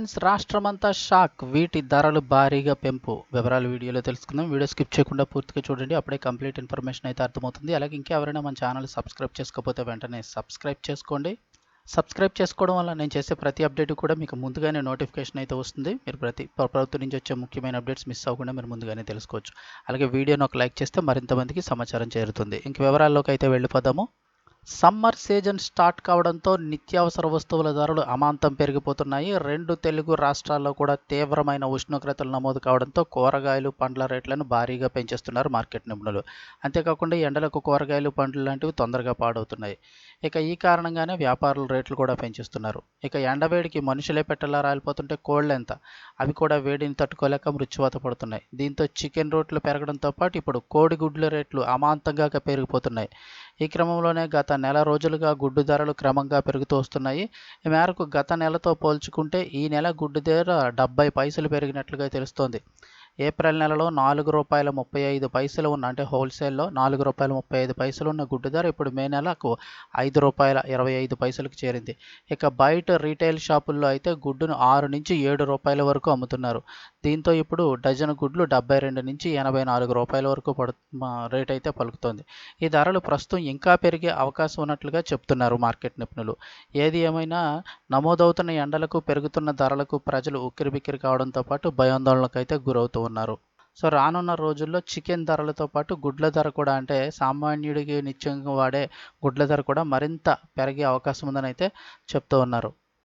Friends రాష్ట్రమంతా shock. వీటి ధరలు భారీగా పెంపు. వివరాలు వీడియోలో తెలుసుకుందాం. వీడియో స్కిప్ చేయకుండా పూర్తిగా చూడండి. అప్పుడే కంప్లీట్ ఇన్ఫర్మేషన్ అయితే అర్థమవుతుంది. అలాగే ఇంకెవరైనా మన ఛానల్ సబ్స్క్రైబ్ చేసుకోకపోతే వెంటనే సబ్స్క్రైబ్ చేసుకోండి. సబ్స్క్రైబ్ చేసుకోవడం వల్ల నేను చేసే ప్రతి అప్డేట్ కూడా మీకు ముందుగానే నోటిఫికేషన్ అయితే వస్తుంది. మీరు ప్రతి ప్రభుత్వం నుంచి వచ్చే ముఖ్యమైన అప్డేట్స్ మిస్ అవ్వకుండా మీరు ముందుగానే తెలుసుకోవచ్చు. అలాగే వీడియోని ఒక లైక్ చేస్తే మరింత మందికి సమాచారం చేరుతుంది. ఇంక వివరాల్లోకి అయితే వెళ్ళిపోదాము. సమ్మర్ సీజన్ స్టార్ట్ కావడంతో నిత్యావసర వస్తువుల ధరలు అమాంతం పెరిగిపోతున్నాయి. రెండు తెలుగు రాష్ట్రాల్లో కూడా తీవ్రమైన ఉష్ణోగ్రతలు నమోదు కావడంతో కూరగాయలు పండ్ల రేట్లను భారీగా పెంచేస్తున్నారు మార్కెట్ నిపుణులు. అంతేకాకుండా ఎండలకు కూరగాయలు పండ్లు లాంటివి తొందరగా పాడవుతున్నాయి. ఇక ఈ కారణంగానే వ్యాపారుల రేట్లు కూడా పెంచేస్తున్నారు. ఇక ఎండవేడికి మనుషులే పెట్టలా రాలిపోతుంటే కోళ్ళు ఎంత? అవి కూడా వేడిని తట్టుకోలేక మృత్యువాత పడుతున్నాయి. దీంతో చికెన్ రేట్లు పెరగడంతో పాటు ఇప్పుడు కోడిగుడ్ల రేట్లు అమాంతంగా పెరిగిపోతున్నాయి. ఈ క్రమంలోనే గత నెల రోజులుగా గుడ్డు ధరలు క్రమంగా పెరుగుతూ వస్తున్నాయి. ఈ మేరకు గత నెలతో పోల్చుకుంటే ఈ నెల గుడ్డు ధర డెబ్బై పైసలు పెరిగినట్లుగా తెలుస్తోంది. ఏప్రిల్ నెలలో నాలుగు రూపాయల ముప్పై ఐదు పైసలు ఉన్న అంటే హోల్సేల్లో నాలుగు రూపాయల ముప్పై ఐదు పైసలు ఉన్న గుడ్డు ధర ఇప్పుడు మే నెలకు ఐదు రూపాయల ఇరవై ఐదు పైసలకు చేరింది. ఇక బయట రీటైల్ షాపుల్లో అయితే గుడ్డును ఆరు నుంచి ఏడు రూపాయల వరకు అమ్ముతున్నారు. దీంతో ఇప్పుడు డజన్ గుడ్లు డెబ్బై రెండు నుంచి ఎనభై నాలుగు రూపాయల వరకు పడు రేట్ అయితే పలుకుతోంది. ఈ ధరలు ప్రస్తుతం ఇంకా పెరిగే అవకాశం ఉన్నట్లుగా చెప్తున్నారు మార్కెట్ నిపుణులు. ఏది ఏమైనా నమోదవుతున్న ఎండలకు పెరుగుతున్న ధరలకు ప్రజలు ఉక్కిరిబిక్కిరి కావడంతో పాటు భయాందోళనకు అయితే గురవుతూ ఉన్నారు. సో రానున్న రోజుల్లో చికెన్ ధరలతో పాటు గుడ్ల ధర కూడా అంటే సామాన్యుడికి నిత్యంగా వాడే గుడ్ల ధర కూడా మరింత పెరిగే అవకాశం ఉందని అయితే చెప్తూ ఉన్నారు.